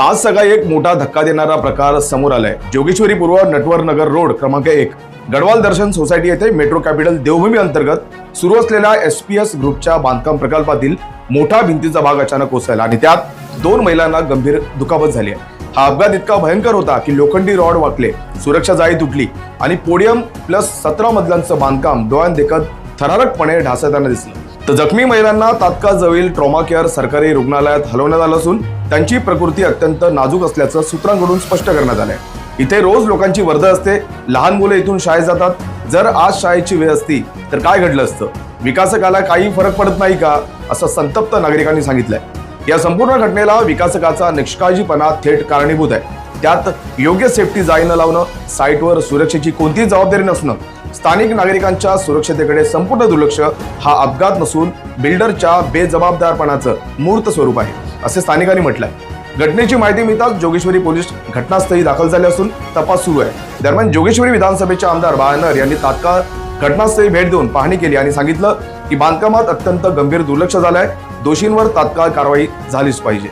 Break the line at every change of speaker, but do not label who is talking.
आज सकाळी एक मोठा धक्का देणारा प्रकार समोर आलाय. जोगेश्वरी पूर्व नटवर नगर रोड क्रमांक एक. गडवाल दर्शन सोसायटी येथे मेट्रो कॅपिटल देवभूमी अंतर्गत सुरू असलेल्या एस पी एस ग्रुपच्या बांधकाम प्रकल्पातील मोठा भिंतीचा भाग अचानक कोसळला आणि त्यात दोन महिलांना गंभीर दुखापत झाली आहे. हा अपघात इतका भयंकर होता की लोखंडी रॉड वाकले सुरक्षा जाळी तुटली आणि पोडियम प्लस सतरा मजल्यांचं बांधकाम डोळ्यांदेखत थरारकपणे ढासळताना दिसलं. तर जखमी महिलांना तात्काळ जवळील ट्रॉमा केअर सरकारी रुग्णालयात हलवण्यात आलं असून त्यांची प्रकृती अत्यंत नाजूक असल्याचं सूत्रांकडून स्पष्ट करण्यात आलंय. इथे रोज लोकांची वर्दळ असते लहान मुलं इथून शाळेत जातात. जर आज शाळेची वेळ असती तर काय घडलं असतं? विकासकाला काही फरक पडत नाही का? असं संतप्त नागरिकांनी सांगितलंय. या संपूर्ण घटनेला विकासकाचा निष्काळजीपणा थेट कारणीभूत आहे. त्यात योग्य सेफ्टी जाळी न लावणं साईटवर सुरक्षेची कोणतीही जबाबदारी नसणं स्थानिक नागरिकांच्या सुरक्षतेकडे संपूर्ण दुर्लक्ष हा अपघात नसून बिल्डरच्या बेजबाबदारपणाचं मूर्त स्वरूप आहे असे स्थानिकांनी म्हटलंय. घटनेची माहिती मिळताच जोगेश्वरी पोलीस घटनास्थळी दाखल झाले असून तपास सुरू आहे. दरम्यान जोगेश्वरी विधानसभेचे आमदार बाळनर यांनी तात्काळ घटनास्थळी भेट देऊन पाहणी केली आणि सांगितलं की बांधकामात अत्यंत गंभीर दुर्लक्ष झालंय दोषींवर तात्काळ कारवाई झालीच पाहिजे.